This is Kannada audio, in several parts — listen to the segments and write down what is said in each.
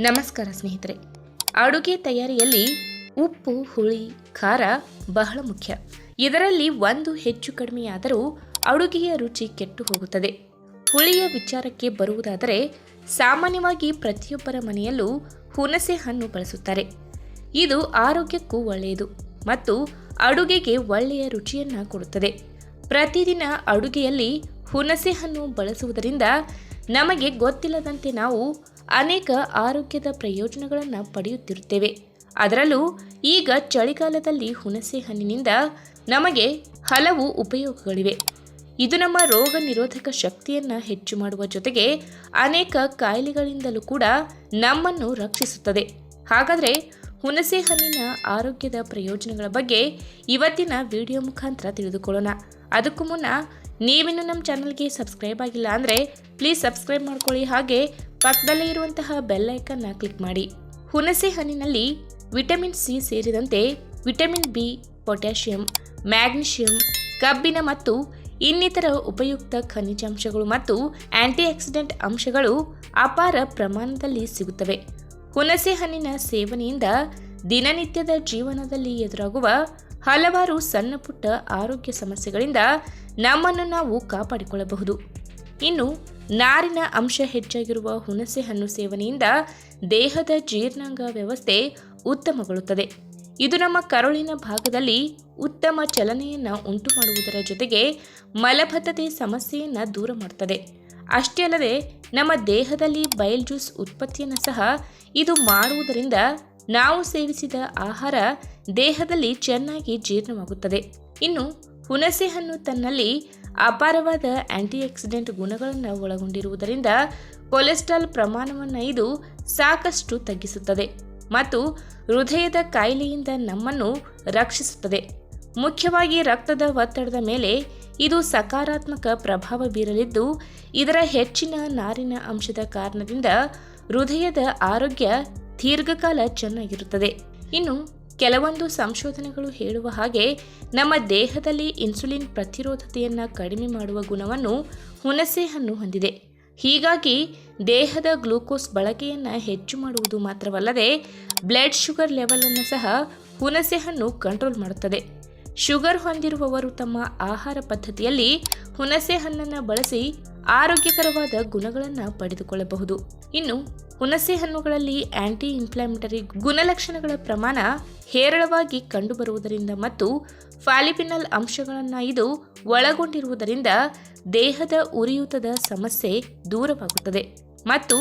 ನಮಸ್ಕಾರ ಸ್ನೇಹಿತರೆ. ಅಡುಗೆ ತಯಾರಿಯಲ್ಲಿ ಉಪ್ಪು, ಹುಳಿ, ಖಾರ ಬಹಳ ಮುಖ್ಯ. ಇದರಲ್ಲಿ ಒಂದು ಹೆಚ್ಚು ಕಡಿಮೆಯಾದರೂ ಅಡುಗೆಯ ರುಚಿ ಕೆಟ್ಟು ಹೋಗುತ್ತದೆ. ಹುಳಿಯ ವಿಚಾರಕ್ಕೆ ಬರುವುದಾದರೆ ಸಾಮಾನ್ಯವಾಗಿ ಪ್ರತಿಯೊಬ್ಬರ ಮನೆಯಲ್ಲೂ ಹುಣಸೆ ಹಣ್ಣು ಬಳಸುತ್ತಾರೆ. ಇದು ಆರೋಗ್ಯಕ್ಕೂ ಒಳ್ಳೆಯದು ಮತ್ತು ಅಡುಗೆಗೆ ಒಳ್ಳೆಯ ರುಚಿಯನ್ನು ಕೊಡುತ್ತದೆ. ಪ್ರತಿದಿನ ಅಡುಗೆಯಲ್ಲಿ ಹುಣಸೆ ಹಣ್ಣು ಬಳಸುವುದರಿಂದ ನಮಗೆ ಗೊತ್ತಿಲ್ಲದಂತೆ ನಾವು ಅನೇಕ ಆರೋಗ್ಯದ ಪ್ರಯೋಜನಗಳನ್ನು ಪಡೆಯುತ್ತಿರುತ್ತೇವೆ. ಅದರಲ್ಲೂ ಈಗ ಚಳಿಗಾಲದಲ್ಲಿ ಹುಣಸೆ ಹಣ್ಣಿನಿಂದ ನಮಗೆ ಹಲವು ಉಪಯೋಗಗಳಿವೆ. ಇದು ನಮ್ಮ ರೋಗ ನಿರೋಧಕ ಶಕ್ತಿಯನ್ನು ಹೆಚ್ಚು ಮಾಡುವ ಜೊತೆಗೆ ಅನೇಕ ಕಾಯಿಲೆಗಳಿಂದಲೂ ಕೂಡ ನಮ್ಮನ್ನು ರಕ್ಷಿಸುತ್ತದೆ. ಹಾಗಾದರೆ ಹುಣಸೆ ಹಣ್ಣಿನ ಆರೋಗ್ಯದ ಪ್ರಯೋಜನಗಳ ಬಗ್ಗೆ ಇವತ್ತಿನ ವಿಡಿಯೋ ಮುಖಾಂತರ ತಿಳಿದುಕೊಳ್ಳೋಣ. ಅದಕ್ಕೂ ಮುನ್ನ ನೀವಿನ್ನು ನಮ್ಮ ಚಾನಲ್ಗೆ ಸಬ್ಸ್ಕ್ರೈಬ್ ಆಗಿಲ್ಲ ಅಂದರೆ ಪ್ಲೀಸ್ ಸಬ್ಸ್ಕ್ರೈಬ್ ಮಾಡ್ಕೊಳ್ಳಿ. ಹಾಗೆ ಪಕ್ಕದಲ್ಲೇ ಇರುವಂತಹ ಬೆಲ್ ಐಕನ್ನ ಕ್ಲಿಕ್ ಮಾಡಿ. ಹುಣಸೆ ಹಣ್ಣಿನಲ್ಲಿ ವಿಟಮಿನ್ ಸಿ ಸೇರಿದಂತೆ ವಿಟಮಿನ್ ಬಿ ಪೊಟ್ಯಾಷಿಯಂ ಮ್ಯಾಗ್ನೀಷಿಯಂ ಕಬ್ಬಿನ ಮತ್ತು ಇನ್ನಿತರ ಉಪಯುಕ್ತ ಖನಿಜಾಂಶಗಳು ಮತ್ತು ಆಂಟಿಆಕ್ಸಿಡೆಂಟ್ ಅಂಶಗಳು ಅಪಾರ ಪ್ರಮಾಣದಲ್ಲಿ ಸಿಗುತ್ತವೆ. ಹುಣಸೆ ಹಣ್ಣಿನ ಸೇವನೆಯಿಂದ ದಿನನಿತ್ಯದ ಜೀವನದಲ್ಲಿ ಎದುರಾಗುವ ಹಲವಾರು ಸಣ್ಣ ಪುಟ್ಟ ಆರೋಗ್ಯ ಸಮಸ್ಯೆಗಳಿಂದ ನಮ್ಮನ್ನು ನಾವು ಕಾಪಾಡಿಕೊಳ್ಳಬಹುದು. ಇನ್ನು ನಾರಿನ ಅಂಶ ಹೆಚ್ಚಾಗಿರುವ ಹುಣಸೆ ಹಣ್ಣು ಸೇವನೆಯಿಂದ ದೇಹದ ಜೀರ್ಣಾಂಗ ವ್ಯವಸ್ಥೆ ಉತ್ತಮಗೊಳ್ಳುತ್ತದೆ. ಇದು ನಮ್ಮ ಕರುಳಿನ ಭಾಗದಲ್ಲಿ ಉತ್ತಮ ಚಲನೆಯನ್ನು ಉಂಟು ಮಾಡುವುದರ ಜೊತೆಗೆ ಮಲಬದ್ಧತೆ ಸಮಸ್ಯೆಯನ್ನು ದೂರ ಮಾಡುತ್ತದೆ ಅಷ್ಟೇ ಅಲ್ಲದೆ ನಮ್ಮ ದೇಹದಲ್ಲಿ ಬಯಲ್ ಜ್ಯೂಸ್ ಉತ್ಪತ್ತಿಯನ್ನು ಸಹ ಇದು ಮಾಡುವುದರಿಂದ ನಾವು ಸೇವಿಸಿದ ಆಹಾರ ದೇಹದಲ್ಲಿ ಚೆನ್ನಾಗಿ ಜೀರ್ಣವಾಗುತ್ತದೆ. ಇನ್ನು ಹುಣಸೆ ಹಣ್ಣು ತನ್ನಲ್ಲಿ ಅಪಾರವಾದ ಆಂಟಿಆಕ್ಸಿಡೆಂಟ್ ಗುಣಗಳನ್ನು ಒಳಗೊಂಡಿರುವುದರಿಂದ ಕೊಲೆಸ್ಟ್ರಾಲ್ ಪ್ರಮಾಣವನ್ನು ಇದು ಸಾಕಷ್ಟು ತಗ್ಗಿಸುತ್ತದೆ ಮತ್ತು ಹೃದಯದ ಕಾಯಿಲೆಯಿಂದ ನಮ್ಮನ್ನು ರಕ್ಷಿಸುತ್ತದೆ. ಮುಖ್ಯವಾಗಿ ರಕ್ತದ ಒತ್ತಡದ ಮೇಲೆ ಇದು ಸಕಾರಾತ್ಮಕ ಪ್ರಭಾವ ಬೀರಲಿದ್ದು, ಇದರ ಹೆಚ್ಚಿನ ನಾರಿನ ಅಂಶದ ಕಾರಣದಿಂದ ಹೃದಯದ ಆರೋಗ್ಯ ದೀರ್ಘಕಾಲ ಚೆನ್ನಾಗಿರುತ್ತದೆ. ಇನ್ನು ಕೆಲವೊಂದು ಸಂಶೋಧನೆಗಳು ಹೇಳುವ ಹಾಗೆ, ನಮ್ಮ ದೇಹದಲ್ಲಿ ಇನ್ಸುಲಿನ್ ಪ್ರತಿರೋಧತೆಯನ್ನು ಕಡಿಮೆ ಮಾಡುವ ಗುಣವನ್ನು ಹುಣಸೆ ಹಣ್ಣು ಹೊಂದಿದೆ. ಹೀಗಾಗಿ ದೇಹದ ಗ್ಲೂಕೋಸ್ ಬಳಕೆಯನ್ನು ಹೆಚ್ಚು ಮಾಡುವುದು ಮಾತ್ರವಲ್ಲದೆ, ಬ್ಲಡ್ ಶುಗರ್ ಲೆವೆಲನ್ನು ಸಹ ಹುಣಸೆ ಹಣ್ಣು ಕಂಟ್ರೋಲ್ ಮಾಡುತ್ತದೆ. ಶುಗರ್ ಹೊಂದಿರುವವರು ತಮ್ಮ ಆಹಾರ ಪದ್ಧತಿಯಲ್ಲಿ ಹುಣಸೆ ಹಣ್ಣನ್ನು ಬಳಸಿ ಆರೋಗ್ಯಕರವಾದ ಗುಣಗಳನ್ನು ಪಡೆದುಕೊಳ್ಳಬಹುದು. ಇನ್ನು ಹುಣಸೆ ಹಣ್ಣುಗಳಲ್ಲಿ ಆಂಟಿ ಇನ್ಫ್ಲಾಮೇಟರಿ ಗುಣಲಕ್ಷಣಗಳ ಪ್ರಮಾಣ ಹೇರಳವಾಗಿ ಕಂಡುಬರುವುದರಿಂದ ಮತ್ತು ಫಾಲಿಪಿನಲ್ ಅಂಶಗಳನ್ನು ಇದು ಒಳಗೊಂಡಿರುವುದರಿಂದ ದೇಹದ ಉರಿಯೂತದ ಸಮಸ್ಯೆ ದೂರವಾಗುತ್ತದೆ ಮತ್ತು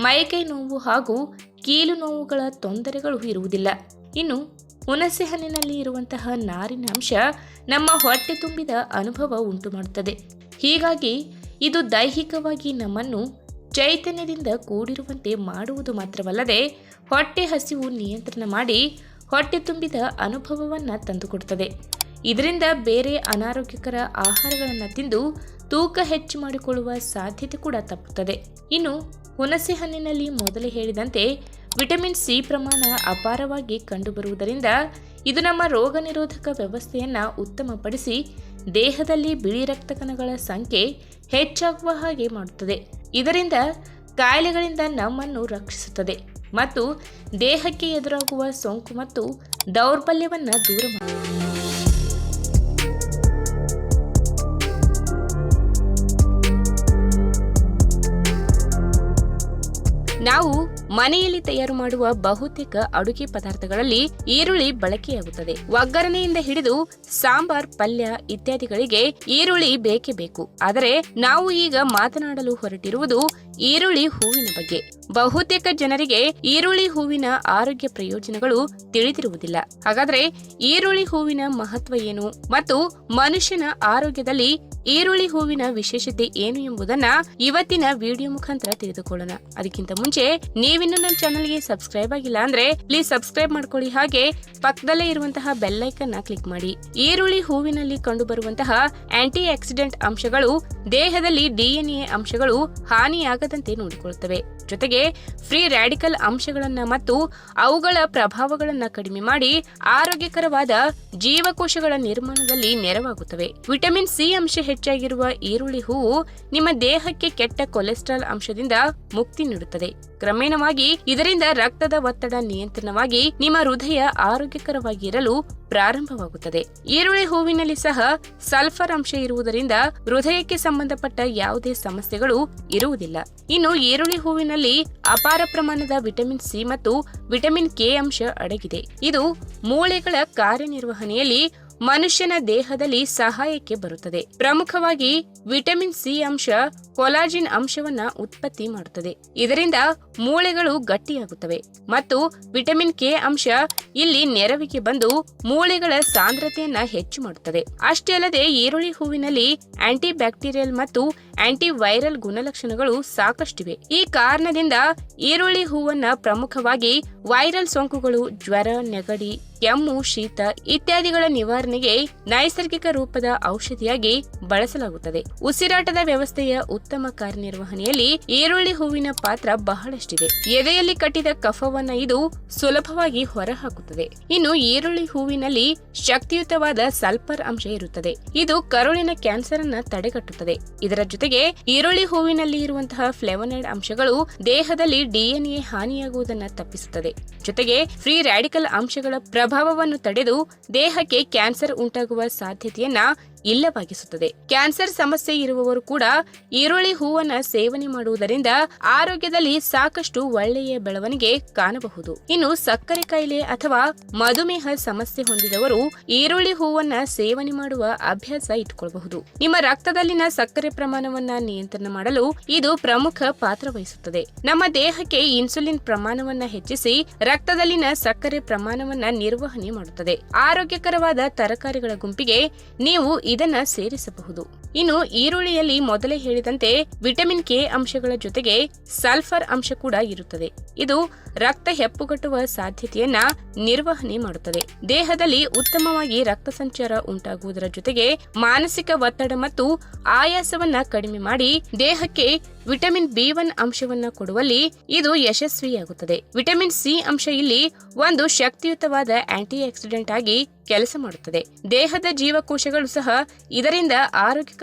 ಮೈಕೈ ನೋವು ಹಾಗೂ ಕೀಲು ನೋವುಗಳ ತೊಂದರೆಗಳು ಇರುವುದಿಲ್ಲ. ಇನ್ನು ಹುಣಸೆ ಹಣ್ಣಿನಲ್ಲಿ ಇರುವಂತಹ ನಾರಿನ ಅಂಶ ನಮ್ಮ ಹೊಟ್ಟೆ ತುಂಬಿದ ಅನುಭವ ಉಂಟು ಮಾಡುತ್ತದೆ ಹೀಗಾಗಿ ಇದು ದೈಹಿಕವಾಗಿ ನಮ್ಮನ್ನು ಚೈತನ್ಯದಿಂದ ಕೂಡಿರುವಂತೆ ಮಾಡುವುದು ಮಾತ್ರವಲ್ಲದೆ ಹೊಟ್ಟೆ ಹಸಿವು ನಿಯಂತ್ರಣ ಮಾಡಿ ಹೊಟ್ಟೆ ತುಂಬಿದ ಅನುಭವವನ್ನು ತಂದುಕೊಡುತ್ತದೆ ಇದರಿಂದ ಬೇರೆ ಅನಾರೋಗ್ಯಕರ ಆಹಾರಗಳನ್ನು ತಿಂದು ತೂಕ ಹೆಚ್ಚು ಮಾಡಿಕೊಳ್ಳುವ ಸಾಧ್ಯತೆ ಕೂಡ ತಪ್ಪುತ್ತದೆ. ಇನ್ನು ಹುಣಸೆ ಹಣ್ಣಿನಲ್ಲಿ ಮೊದಲೇ ಹೇಳಿದಂತೆ ವಿಟಮಿನ್ ಸಿ ಪ್ರಮಾಣ ಅಪಾರವಾಗಿ ಕಂಡುಬರುವುದರಿಂದ ಇದು ನಮ್ಮ ರೋಗ ನಿರೋಧಕ ವ್ಯವಸ್ಥೆಯನ್ನು ಉತ್ತಮಪಡಿಸಿ ದೇಹದಲ್ಲಿ ಬಿಳಿ ರಕ್ತ ಕಣಗಳ ಸಂಖ್ಯೆ ಹೆಚ್ಚಾಗುವ ಹಾಗೆ ಮಾಡುತ್ತದೆ. ಇದರಿಂದ ಕಾಯಿಲೆಗಳಿಂದ ನಮ್ಮನ್ನು ರಕ್ಷಿಸುತ್ತದೆ. ಮತ್ತು ದೇಹಕ್ಕೆ ಎದುರಾಗುವ ಸೋಂಕು ಮತ್ತು ದೌರ್ಬಲ್ಯವನ್ನು ದೂರ ನಾವು ಮನೆಯಲ್ಲಿ ತಯಾರು ಮಾಡುವ ಬಹುತೇಕ ಅಡುಗೆ ಪದಾರ್ಥಗಳಲ್ಲಿ ಈರುಳ್ಳಿ ಬಳಕೆಯಾಗುತ್ತದೆ. ಒಗ್ಗರಣೆಯಿಂದ ಹಿಡಿದು ಸಾಂಬಾರ್, ಪಲ್ಯ ಇತ್ಯಾದಿಗಳಿಗೆ ಈರುಳ್ಳಿ ಬೇಕೇ ಬೇಕು. ಆದರೆ ನಾವು ಈಗ ಮಾತನಾಡಲು ಹೊರಟಿರುವುದು ಈರುಳ್ಳಿ ಹೂವಿನ ಬಗ್ಗೆ. ಬಹುತೇಕ ಜನರಿಗೆ ಈರುಳ್ಳಿ ಹೂವಿನ ಆರೋಗ್ಯ ಪ್ರಯೋಜನಗಳು ತಿಳಿದಿರುವುದಿಲ್ಲ. ಹಾಗಾದ್ರೆ ಈರುಳ್ಳಿ ಹೂವಿನ ಮಹತ್ವ ಏನು? ಮತ್ತು ಮನುಷ್ಯನ ಆರೋಗ್ಯದಲ್ಲಿ ಈರುಳ್ಳಿ ಹೂವಿನ ವಿಶೇಷತೆ ಏನು ಎಂಬುದನ್ನ ಇವತ್ತಿನ ವಿಡಿಯೋ ಮುಖಾಂತರ ತಿಳಿದುಕೊಳ್ಳೋಣ. ಅದಕ್ಕಿಂತ ಮುಂಚೆ ನೀವಿನ್ನು ನಮ್ಮ ಚಾನಲ್ಗೆ ಸಬ್ಸ್ಕ್ರೈಬ್ ಆಗಿಲ್ಲ ಅಂದ್ರೆ ಪ್ಲೀಸ್ ಸಬ್ಸ್ಕ್ರೈಬ್ ಮಾಡ್ಕೊಳ್ಳಿ. ಹಾಗೆ ಪಕ್ಕದಲ್ಲೇ ಇರುವಂತಹ ಬೆಲ್ ಐಕನ್ನ ಕ್ಲಿಕ್ ಮಾಡಿ. ಈರುಳ್ಳಿ ಹೂವಿನಲ್ಲಿ ಕಂಡುಬರುವಂತಹ ಆಂಟಿ ಆಕ್ಸಿಡೆಂಟ್ ಅಂಶಗಳು ದೇಹದಲ್ಲಿ ಡಿಎನ್ಎ ಅಂಶಗಳು ಹಾನಿಯಾಗದಂತೆ ನೋಡಿಕೊಳ್ಳುತ್ತವೆ. ಜೊತೆಗೆ ಫ್ರೀ ರ್ಯಾಡಿಕಲ್ ಅಂಶಗಳನ್ನ ಮತ್ತು ಅವುಗಳ ಪ್ರಭಾವಗಳನ್ನ ಕಡಿಮೆ ಮಾಡಿ ಆರೋಗ್ಯಕರವಾದ ಜೀವಕೋಶಗಳ ನಿರ್ಮಾಣದಲ್ಲಿ ನೆರವಾಗುತ್ತವೆ. ವಿಟಮಿನ್ ಸಿ ಅಂಶ ಹೆಚ್ಚಾಗಿರುವ ಈರುಳ್ಳಿ ಹೂವು ನಿಮ್ಮ ದೇಹಕ್ಕೆ ಕೆಟ್ಟ ಕೊಲೆಸ್ಟ್ರಾಲ್ ಅಂಶದಿಂದ ಮುಕ್ತಿ ನೀಡುತ್ತದೆ. ಕ್ರಮೇಣವಾಗಿ ಇದರಿಂದ ರಕ್ತದ ಒತ್ತಡ ನಿಯಂತ್ರಣವಾಗಿ ನಿಮ್ಮ ಹೃದಯ ಆರೋಗ್ಯಕರವಾಗಿ ಇರಲು ಪ್ರಾರಂಭವಾಗುತ್ತದೆ. ಈರುಳ್ಳಿ ಹೂವಿನಲ್ಲಿ ಸಹ ಸಲ್ಫರ್ ಅಂಶ ಇರುವುದರಿಂದ ಹೃದಯಕ್ಕೆ ಸಂಬಂಧಪಟ್ಟ ಯಾವುದೇ ಸಮಸ್ಯೆಗಳು ಇರುವುದಿಲ್ಲ. ಇನ್ನು ಈರುಳ್ಳಿ ಹೂವಿನಲ್ಲಿ ಅಪಾರ ಪ್ರಮಾಣದ ವಿಟಮಿನ್ ಸಿ ಮತ್ತು ವಿಟಮಿನ್ ಕೆ ಅಂಶ ಅಡಗಿದೆ. ಇದು ಮೂಳೆಗಳ ಕಾರ್ಯನಿರ್ವಹಣೆಯಲ್ಲಿ ಮನುಷ್ಯನ ದೇಹದಲ್ಲಿ ಸಹಾಯಕ್ಕೆ ಬರುತ್ತದೆ. ಪ್ರಮುಖವಾಗಿ ವಿಟಮಿನ್ ಸಿ ಅಂಶ ಕೊಲಾಜಿನ್ ಅಂಶವನ್ನ ಉತ್ಪತ್ತಿ ಮಾಡುತ್ತದೆ. ಇದರಿಂದ ಮೂಳೆಗಳು ಗಟ್ಟಿಯಾಗುತ್ತವೆ ಮತ್ತು ವಿಟಮಿನ್ ಕೆ ಅಂಶ ಇಲ್ಲಿ ನೆರವಿಗೆ ಬಂದು ಮೂಳೆಗಳ ಸಾಂದ್ರತೆಯನ್ನ ಹೆಚ್ಚು ಮಾಡುತ್ತದೆ. ಅಷ್ಟೇ ಅಲ್ಲದೆ ಈರುಳ್ಳಿ ಹೂವಿನಲ್ಲಿ ಆಂಟಿ ಬ್ಯಾಕ್ಟೀರಿಯಲ್ ಮತ್ತು ಆಂಟಿ ವೈರಲ್ ಗುಣಲಕ್ಷಣಗಳು ಸಾಕಷ್ಟಿವೆ. ಈ ಕಾರಣದಿಂದ ಈರುಳ್ಳಿ ಹೂವನ್ನ ಪ್ರಮುಖವಾಗಿ ವೈರಲ್ ಸೋಂಕುಗಳು, ಜ್ವರ, ನೆಗಡಿ, ಕೆಮ್ಮು, ಶೀತ ಇತ್ಯಾದಿಗಳ ನಿವಾರಣೆಗೆ ನೈಸರ್ಗಿಕ ರೂಪದ ಔಷಧಿಯಾಗಿ ಬಳಸಲಾಗುತ್ತದೆ. ಉಸಿರಾಟದ ವ್ಯವಸ್ಥೆಯ ಉತ್ತಮ ಕಾರ್ಯನಿರ್ವಹಣೆಯಲ್ಲಿ ಈರುಳ್ಳಿ ಹೂವಿನ ಪಾತ್ರ ಬಹಳಷ್ಟಿದೆ. ಎದೆಯಲ್ಲಿ ಕಟ್ಟಿದ ಕಫವನ್ನ ಇದು ಸುಲಭವಾಗಿ ಹೊರಹಾಕುತ್ತದೆ. ಇನ್ನು ಈರುಳ್ಳಿ ಹೂವಿನಲ್ಲಿ ಶಕ್ತಿಯುತವಾದ ಸಲ್ಫರ್ ಅಂಶ ಇರುತ್ತದೆ. ಇದು ಕರುಳಿನ ಕ್ಯಾನ್ಸರ್ ಅನ್ನ ತಡೆಗಟ್ಟುತ್ತದೆ. ಇದರ ಜೊತೆಗೆ ಈರುಳ್ಳಿ ಹೂವಿನಲ್ಲಿ ಇರುವಂತಹ ಫ್ಲೆವನೈಡ್ ಅಂಶಗಳು ದೇಹದಲ್ಲಿ ಡಿಎನ್ಎ ಹಾನಿಯಾಗುವುದನ್ನು ತಪ್ಪಿಸುತ್ತದೆ. ಜೊತೆಗೆ ಫ್ರೀ ರ್ಯಾಡಿಕಲ್ ಅಂಶಗಳ ಪ್ರಭಾವವನ್ನು ತಡೆದು ದೇಹಕ್ಕೆ ಕ್ಯಾನ್ಸರ್ ಉಂಟಾಗುವ ಸಾಧ್ಯತೆಯನ್ನ ಇಲ್ಲವಾಗಿಸುತ್ತದೆ. ಕ್ಯಾನ್ಸರ್ ಸಮಸ್ಯೆ ಇರುವವರು ಕೂಡ ಈರುಳ್ಳಿ ಹೂವನ್ನ ಸೇವನೆ ಮಾಡುವುದರಿಂದ ಆರೋಗ್ಯದಲ್ಲಿ ಸಾಕಷ್ಟು ಒಳ್ಳೆಯ ಬೆಳವಣಿಗೆ ಕಾಣಬಹುದು. ಇನ್ನು ಸಕ್ಕರೆ ಕಾಯಿಲೆ ಅಥವಾ ಮಧುಮೇಹ ಸಮಸ್ಯೆ ಹೊಂದಿದವರು ಈರುಳ್ಳಿ ಹೂವನ್ನ ಸೇವನೆ ಮಾಡುವ ಅಭ್ಯಾಸ ಇಟ್ಕೊಳ್ಳಬಹುದು ನಿಮ್ಮ ರಕ್ತದಲ್ಲಿನ ಸಕ್ಕರೆ ಪ್ರಮಾಣವನ್ನ ನಿಯಂತ್ರಣ ಮಾಡಲು ಇದು ಪ್ರಮುಖ ಪಾತ್ರ ವಹಿಸುತ್ತದೆ. ನಮ್ಮ ದೇಹಕ್ಕೆ ಇನ್ಸುಲಿನ್ ಪ್ರಮಾಣವನ್ನ ಹೆಚ್ಚಿಸಿ ರಕ್ತದಲ್ಲಿನ ಸಕ್ಕರೆ ಪ್ರಮಾಣವನ್ನ ನಿರ್ವಹಣೆ ಮಾಡುತ್ತದೆ. ಆರೋಗ್ಯಕರವಾದ ತರಕಾರಿಗಳ ಗುಂಪಿಗೆ ನೀವು ಇದನ್ನ ಸೇರಿಸಬಹುದು. ಇನ್ನು ಈರುಳ್ಳಿಯಲ್ಲಿ ಮೊದಲೇ ಹೇಳಿದಂತೆ ವಿಟಮಿನ್ ಕೆ ಅಂಶಗಳ ಜೊತೆಗೆ ಸಲ್ಫರ್ ಅಂಶ ಕೂಡ ಇರುತ್ತದೆ. ಇದು ರಕ್ತ ಹೆಪ್ಪುಗಟ್ಟುವ ಸಾಧ್ಯತೆಯನ್ನ ನಿರ್ವಹಣೆ ಮಾಡುತ್ತದೆ. ದೇಹದಲ್ಲಿ ಉತ್ತಮವಾಗಿ ರಕ್ತ ಸಂಚಾರ ಉಂಟಾಗುವುದರ ಜೊತೆಗೆ ಮಾನಸಿಕ ಒತ್ತಡ ಮತ್ತು ಆಯಾಸವನ್ನ ಕಡಿಮೆ ಮಾಡಿ ದೇಹಕ್ಕೆ ವಿಟಮಿನ್ ಬಿ ಒನ್ ಅಂಶವನ್ನ ಕೊಡುವಲ್ಲಿ ಇದು ಯಶಸ್ವಿಯಾಗುತ್ತದೆ. ವಿಟಮಿನ್ ಸಿ ಅಂಶ ಇಲ್ಲಿ ಒಂದು ಶಕ್ತಿಯುತವಾದ ಆಂಟಿ ಆಕ್ಸಿಡೆಂಟ್ ಆಗಿ ಕೆಲಸ ಮಾಡುತ್ತದೆ. ದೇಹದ ಜೀವಕೋಶಗಳು ಸಹ ಇದರಿಂದ